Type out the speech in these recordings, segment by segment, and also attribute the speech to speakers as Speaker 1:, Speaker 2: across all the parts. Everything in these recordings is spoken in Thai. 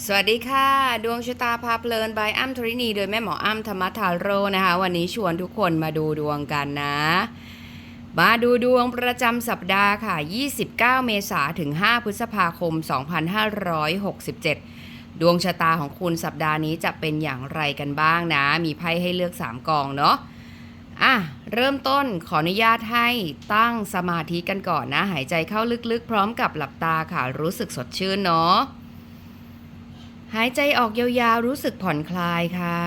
Speaker 1: สวัสดีค่ะ ดวงชะตาพาเพลินบายอ้ำธรินี โดยแม่หมออ้ำธรรมทาโรนะคะ วันนี้ชวนทุกคนมาดูดวงกันนะ มาดูดวงประจำสัปดาห์ค่ะ 29 เมษาถึง 5 พฤษภาคม 2567 ดวงชะตาของคุณสัปดาห์นี้จะเป็นอย่างไรกันบ้างนะ มีไพ่ให้เลือก 3 กองเนาะอะ เริ่มต้นขออนุญาตให้ตั้งสมาธิกันก่อนนะ หายใจเข้าลึกๆ พร้อมกับหลับตาค่ะ รู้สึกสดชื่นเนาะ หายใจออกยาวๆรู้สึกผ่อนคลายค่ะ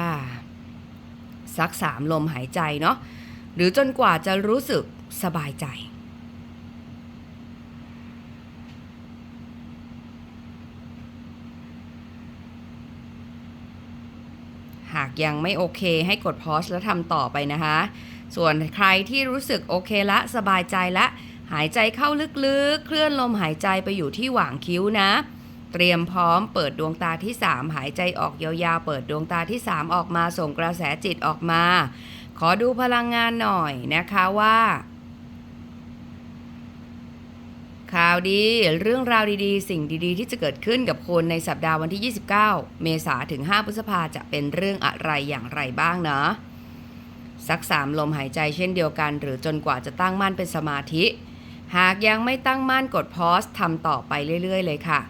Speaker 1: สักสามลมหายใจเนาะหรือจนกว่าจะรู้สึกสบายใจ หากยังไม่โอเคให้กดพอสแล้วทำต่อไปนะคะ ส่วนใครที่รู้สึกโอเคละสบายใจละ หายใจเข้าลึกๆ เคลื่อนลมหายใจไปอยู่ที่หว่างคิ้วนะ เตรียมพร้อมเปิดดวงตาที่ 3 หายใจออกยาวๆ เปิดดวงตาที่ 3 ออกมาส่งกระแสจิตออกมา ขอดูพลังงานหน่อยนะคะว่า ข่าวดีเรื่องราวดีๆ สิ่งดีๆ ที่จะเกิดขึ้นกับคุณในสัปดาห์วันที่ 29 เมษาถึง 5 พฤษภาจะเป็นเรื่องอะไรอย่างไรบ้างเนาะสักสามลมหายใจเช่นเดียวกัน หรือจนกว่าจะตั้งมั่นเป็นสมาธิ หากยังไม่ตั้งมั่นกดพอสทำต่อไปเรื่อย ๆ เลยค่ะ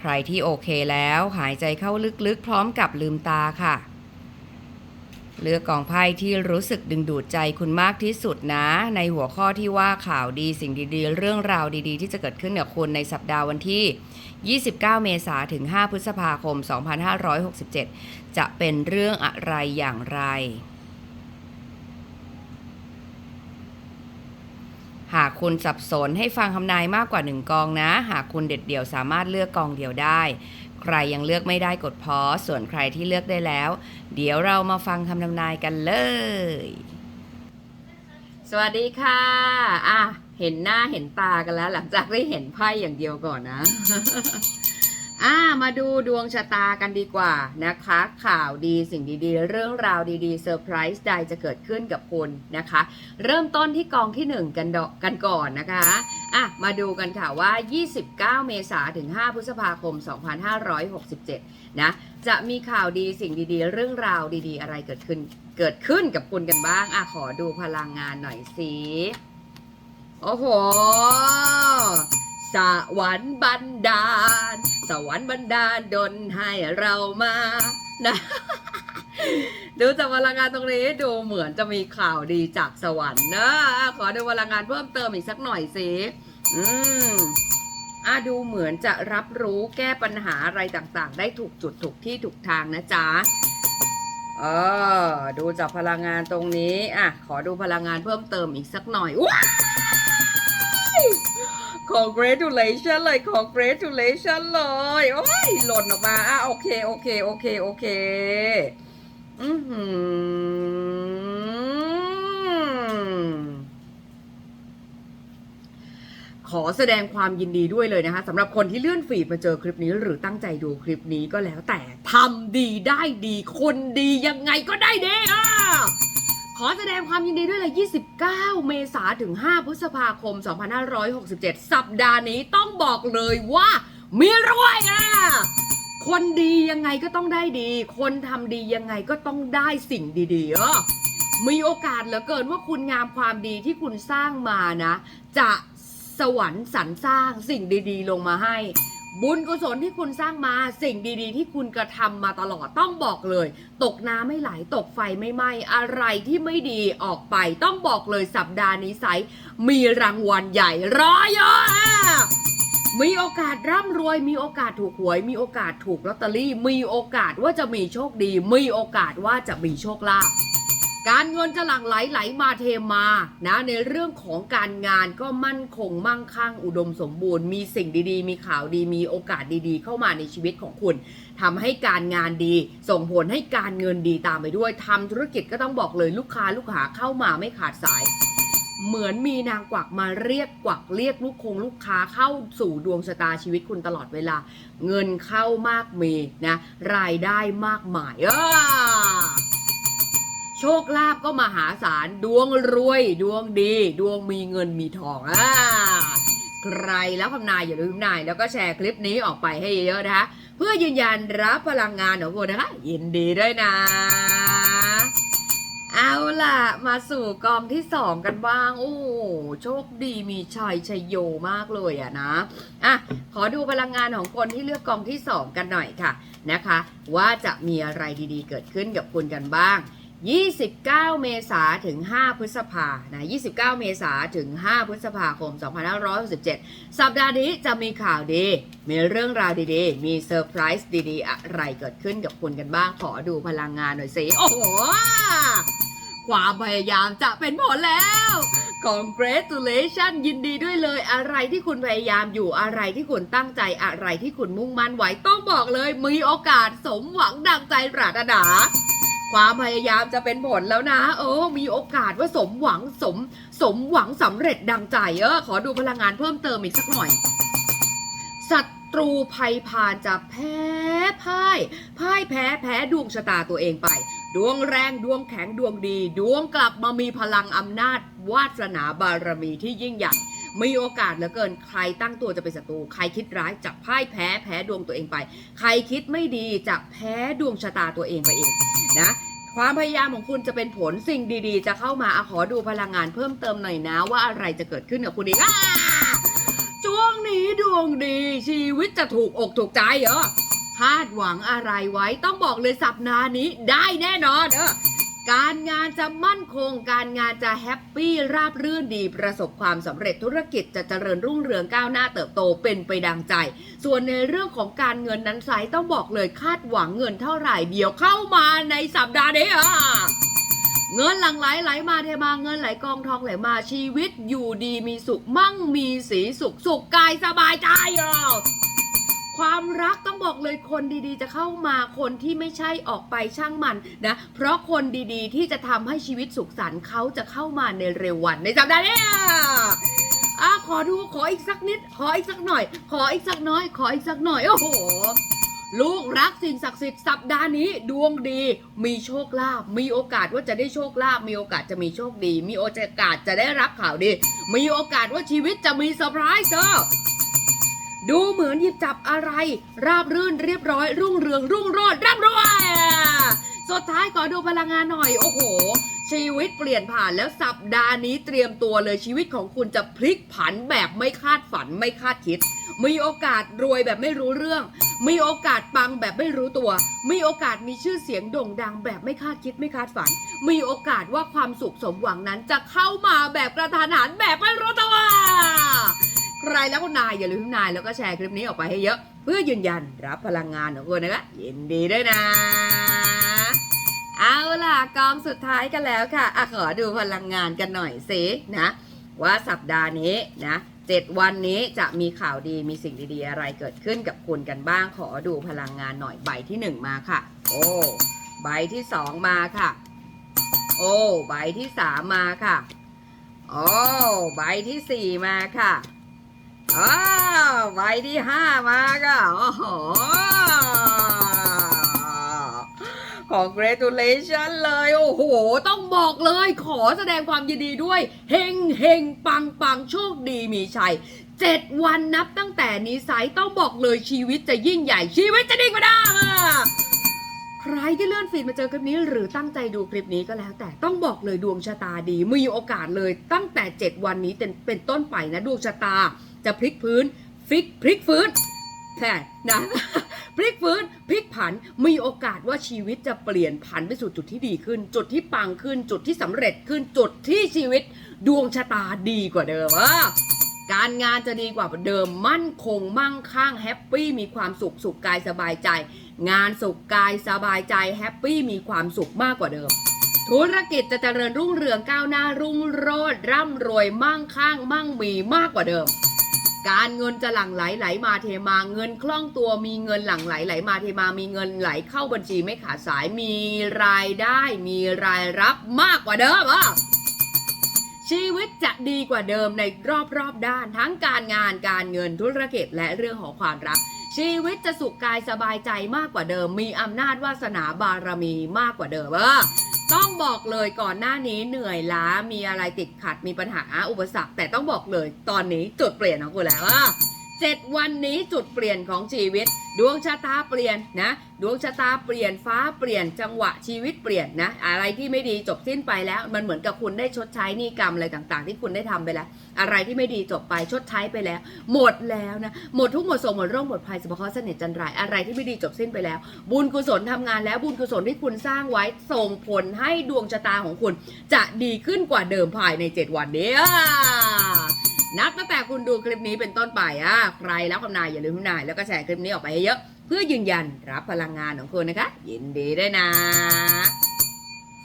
Speaker 1: ใครที่โอเคแล้วหายใจเข้าลึกๆ พร้อมกับลืมตาค่ะ เลือกกองไพ่ที่รู้สึกดึงดูดใจคุณมากที่สุดนะ ในหัวข้อที่ว่าข่าวดีสิ่งดีๆ เรื่องราวดีๆ ที่จะเกิดขึ้นกับคุณในสัปดาห์วันที่ 29 เมษายนถึง 5 พฤษภาคม 2567 จะเป็นเรื่องอะไรอย่างไร หากคุณสับสนให้ฟังคำนายมากกว่าหนึ่งกองนะ หากคุณเด็ดเดี่ยวสามารถเลือกกองเดียวได้ ใครยังเลือกไม่ได้กดพอสส่วนใครที่เลือกได้แล้ว เดี๋ยวเรามาฟังคำทำนายกันเลย สวัสดีค่ะอะ เห็นหน้าเห็นตากันแล้ว หลังจากได้เห็นไพ่อย่างเดียวก่อนนะ อ่ามาดูดวงชะตากันดีกว่านะคะ ข่าวดีสิ่งดีๆ เรื่องราวดีๆเซอร์ไพรส์ใดจะเกิดขึ้นกับคุณนะคะ เริ่มต้นที่กองที่ 1 กันดอกกันก่อนนะคะอะมาดูกันค่ะว่า 29 เมษาถึง 5 พฤษภาคม 2567 นะ จะมีข่าวดีสิ่งดีๆ เรื่องราวดีๆ อะไรเกิดขึ้นเกิดขึ้นกับคุณกันบ้างอะขอดูพลังงานหน่อยสิโอ้โหสวรรค์บันดาล สวรรค์บันดาดนให้เรามานะดูจากพลังงานตรงนี้ดูเหมือนจะมีข่าวดีจากสวรรค์นะขอดูพลังงานเพิ่มเติมอีกสักหน่อยสิอืมอะดูเหมือนจะรับรู้แก้ปัญหาอะไรต่างๆ ได้ถูกจุดถูกที่ถูกทางนะจ๊ะเออดูจากพลังงานตรงนี้ อะ ขอดูพลังงานเพิ่มเติมอีกสักหน่อยว้าย congratulation เลย congratulation เลย โอ้ย หล่นออกมา อะ โอเค โอเค โอเค โอเค อือหือขอแสดงความยินดีด้วยเลยนะคะสำหรับคนที่เลื่อนฟีดมาเจอคลิปนี้ หรือตั้งใจดูคลิปนี้ก็แล้วแต่ทำดีได้ดีคนดียังไงก็ได้เดีอะ ขอแสดงความยินดีด้วยเลย29 เมษาถึง 5 พฤษภาคม 2567 สัปดาห์นี้ต้องบอกเลยว่า มีรวยอะ คนดียังไงก็ต้องได้ดี คนทำดียังไงก็ต้องได้สิ่งดีๆเออมีโอกาสเหลือเกินว่าคุณงามความดีที่คุณสร้างมานะ จะสวรรค์สรรสร้างสิ่งดีๆ ลงมาให้ บุญกุศลที่คุณสร้างมาสิ่งดีๆ ที่คุณกระทำมาตลอดต้องบอกเลย ตกน้ำไม่ไหลตกไฟไม่ไหม้อะไรที่ไม่ดีออกไป ต้องบอกเลยสัปดาห์นี้ไซส์มีรางวัลใหญ่รออยู่มีโอกาสร่ำรวย มีโอกาสถูกหวย มีโอกาสถูกลอตเตอรี่ มีโอกาสว่าจะมีโชคดี มีโอกาสว่าจะมีโชคลาภ การเงินจะหลั่งไหลไหลมาเทมานะในเรื่องของการงานก็มั่นคงมั่งคั่งอุดมสมบูรณ์ มีสิ่งดีๆ มีข่าวดีมีโอกาสดีๆ เข้ามาในชีวิตของคุณทำให้การงานดี ส่งผลให้การเงินดีตามไปด้วยทำธุรกิจก็ต้องบอกเลยลูกค้าลูกหาเข้ามาไม่ขาดสาย เหมือนมีนางกวักมาเรียกกวักเรียกลูกคงลูกค้าเข้าสู่ดวงชะตาชีวิตคุณตลอดเวลา เงินเข้ามากมีนะรายได้มากมายเออ โชคลาภก็มหาศาลดวงรวย ดวงดี ดวงมีเงินมีทองอ่าใครแล้วคำนายอย่าลืมนาย แล้วก็แชร์คลิปนี้ออกไปให้เยอะๆนะคะเพื่อยืนยันรับพลังงานของคุณนะคะยินดีด้วยนะ เอาล่ะ มาสู่กองที่สองกันบ้าง โอ้โหโชคดีมีชัยชัยโยมากเลยอะนะอะขอดูพลังงานของคนที่เลือกกองที่สองกันหน่อยค่ะนะคะ ว่าจะมีอะไรดีๆเกิดขึ้นกับคุณกันบ้าง 29 เมษาถึง 5 พฤษภานะ29 เมษาถึง 5 พฤษภาคม 2567 สัปดาห์นี้จะมีข่าวดี มีเรื่องราวดีๆ มีเซอร์ไพรส์ดีๆ อะไรเกิดขึ้นกับคุณกันบ้าง ขอดูพลังงานหน่อยสิ โอ้โห ความพยายามจะเป็นผลแล้ว congratulation ยินดีด้วยเลย อะไรที่คุณพยายามอยู่ อะไรที่คุณตั้งใจ อะไรที่คุณมุ่งมั่นไว้ ต้องบอกเลย มีโอกาสสมหวังดังใจปรารถนา ความพยายามจะเป็นผลแล้วนะ เออ มีโอกาสว่าสมหวังสม สมหวังสำเร็จดังใจ เออ ขอดูพลังงานเพิ่มเติมอีกสักหน่อยศัตรูภัยพานจะแพ้พ่ายพ่ายแพ้แพ้ดวงชะตาตัวเองไป ดวงแรงดวงแข็งดวงดี ดวงกลับมามีพลังอำนาจวาสนาบารมีที่ยิ่งใหญ่ มีโอกาสเหลือเกินใครตั้งตัวจะเป็นศัตรูใครคิดร้ายจะพ่ายแพ้แพ้ดวงตัวเองไป ใครคิดไม่ดีจะแพ้ดวงชะตาตัวเองไปเองนะความพยายามของคุณจะเป็นผลสิ่งดีๆ จะเข้ามาอขอดูพลังงานเพิ่มเติมหน่อยนะ ว่าอะไรจะเกิดขึ้นกับคุณอีกช่วงนี้ดวงดีชีวิตจะถูกอกถูกใจเหรอคาดหวังอะไรไว้ต้องบอกเลยสัปดาห์นี้ได้แน่นอนเออ การงานจะมั่นคง การงานจะแฮปปี้ราบรื่นดีประสบความสำเร็จธุรกิจจะเจริญรุ่งเรืองก้าวหน้าเติบโตเป็นไปดังใจ ส่วนในเรื่องของการเงินนั้นไซต้องบอกเลยคาดหวังเงินเท่าไหร่เดี๋ยวเข้ามาในสัปดาห์นี้อะเงินหลั่งไหลไหลมาเทมาเงินไหลกองทองไหลมาชีวิตอยู่ดีมีสุขมั่งมีสีสุขสุขกายสบายใจอะ ความรักต้องบอกเลยคนดีๆ จะเข้ามาคนที่ไม่ใช่ออกไปช่างมันนะเพราะคนดีๆ ที่จะทำให้ชีวิตสุขสันต์เขาจะเข้ามาในเร็ววันในสัปดาห์นี้อะขอดูขออีกสักนิด ขออีกสักหน่อย ขออีกสักน้อย ขออีกสักหน่อยโอ้โหลูกรักสิ่งศักดิ์สิทธิ์สัปดาห์นี้ดวงดี มีโชคลาภมีโอกาสว่าจะได้โชคลาภมีโอกาสจะมีโชคดี มีโอกาสจะได้รับข่าวดี มีโอกาสว่าชีวิตจะมีเซอร์ไพรส์เออ ดูเหมือนหยิบจับอะไร ราบรื่นเรียบร้อย รุ่งเรืองรุ่งโรจน์ร่ำรวยสุดท้ายขอดูพลังงานหน่อย โอ้โห ชีวิตเปลี่ยนผ่านแล้วสัปดาห์นี้เตรียมตัวเลยชีวิตของคุณจะพลิกผันแบบไม่คาดฝันไม่คาดคิด มีโอกาสรวยแบบไม่รู้เรื่อง มีโอกาสปังแบบไม่รู้ตัว มีโอกาสมีชื่อเสียงโด่งดังแบบไม่คาดคิดไม่คาดฝัน มีโอกาสว่าความสุขสมหวังนั้นจะเข้ามาแบบกระทานหันแบบไม่รู้ตัว ใครแล้วก็นายอย่าลืมนายแล้วก็แชร์คลิปนี้ออกไปให้เยอะ เพื่อยืนยันรับพลังงานของคุณนะคะยินดีด้วยนะ เอาล่ะกองสุดท้ายกันแล้วค่ะอะขอดูพลังงานกันหน่อยสินะ ว่าสัปดาห์นี้นะเจ็ดวันนี้จะมีข่าวดีมีสิ่งดีๆอะไรเกิดขึ้นกับคุณกันบ้าง ขอดูพลังงานหน่อยใบที่หนึ่งมาค่ะ โอ้ใบที่สองมาค่ะ โอ้ใบที่สามมาค่ะ โอ้ใบที่สี่มาค่ะ อ้าวใบที่ห้ามาค่ะโอ้โห congratulation เลย โอ้โห ต้องบอกเลย ขอแสดงความยินดีด้วย เฮงเฮงปังปังโชคดีมีชัยเจ็ดวันนับตั้งแต่นี้ไซต์ต้องบอกเลยชีวิตจะยิ่งใหญ่ชีวิตจะดีกว่าเดิม ใครที่เลื่อนฟีดมาเจอคลิปนี้ หรือตั้งใจดูคลิปนี้ก็แล้วแต่ต้องบอกเลยดวงชะตาดีมีโอกาสเลยตั้งแต่ 7 วันนี้เป็นเป็นต้นไปนะดวงชะตาจะพลิกพื้นฟิกพลิกฟื้นแค่นะพลิกฟื้นพลิกผันมีโอกาสว่าชีวิตจะเปลี่ยนผันไปสู่จุดที่ดีขึ้น จุดที่ปังขึ้น จุดที่สำเร็จขึ้นจุดที่ชีวิต ดวงชะตาดีกว่าเดิมอะการงานจะดีกว่าเดิมมั่นคงมั่งคั่งแฮปปี้มีความสุขสุขกายสบายใจ งานสุขกายสบายใจแฮปปี้มีความสุขมากกว่าเดิม ธุรกิจจะเจริญรุ่งเรืองก้าวหน้ารุ่งโรจน์ร่ำรวยมั่งคั่งมั่งมีมากกว่าเดิม การเงินจะหลั่งไหลไหลมาเทมาเงินคล่องตัวมีเงินหลั่งไหลไหลมาเทมามีเงินไหลเข้าบัญชีไม่ขาดสายมีรายได้มีรายรับมากกว่าเดิมอะชีวิตจะดีกว่าเดิมในรอบรอบๆด้านทั้งการงานการเงินธุรกิจและเรื่องของความรัก ชีวิตจะสุขกายสบายใจมากกว่าเดิม มีอำนาจวาสนาบารมีมากกว่าเดิมเออต้องบอกเลยก่อนหน้านี้เหนื่อยล้ามีอะไรติดขัดมีปัญหาอุปสรรค แต่ต้องบอกเลยตอนนี้จุดเปลี่ยนของคุณแล้วอะ 7 วันนี้จุดเปลี่ยนของชีวิต ดวงชะตาเปลี่ยนนะดวงชะตาเปลี่ยนฟ้าเปลี่ยนจังหวะชีวิตเปลี่ยนนะอะไรที่ไม่ดีจบสิ้นไปแล้ว มันเหมือนกับคุณได้ชดใช้นี้กรรมอะไรต่างๆ ที่คุณได้ทำไปแล้ว อะไรที่ไม่ดีจบไปชดใช้ไปแล้ว หมดแล้วนะหมดทุกหมดสมุหมดโรคหมดภัยสุภครเสน่ห์จันไรอะไรที่ไม่ดีจบสิ้นไปแล้ว บุญกุศลทำงานแล้วบุญกุศลที่คุณสร้างไว้ส่งผลให้ดวงชะตาของคุณ จะดีขึ้นกว่าเดิมภายใน 7 วันเนี้ย นับตั้งแต่คุณดูคลิปนี้เป็นต้นไปอะใครแล้วคำนายอย่าลืมคำนายแล้วก็แชร์คลิปนี้ออกไปให้เยอะเพื่อยืนยันรับพลังงานของคุณนะคะ ยินดีด้วยนะ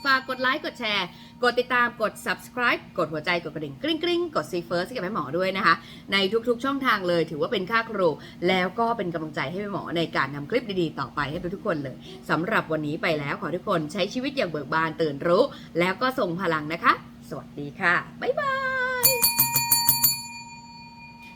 Speaker 1: ฝากกดไลค์กดแชร์ กดติดตามกด subscribe กดหัวใจกดกระดิ่งกริ๊งกริ๊งกด see first กับแม่หมอด้วยนะคะ ในทุกๆช่องทางเลยถือว่าเป็นค่าครู แล้วก็เป็นกำลังใจให้แม่หมอในการทำคลิปดีๆ ต่อไปให้ทุกๆคนเลยสำหรับวันนี้ไปแล้วขอทุกคนใช้ชีวิตอย่างเบิกบานตื่นรู้ แล้วก็ส่งพลังนะคะ สวัสดีค่ะบ๊ายบาย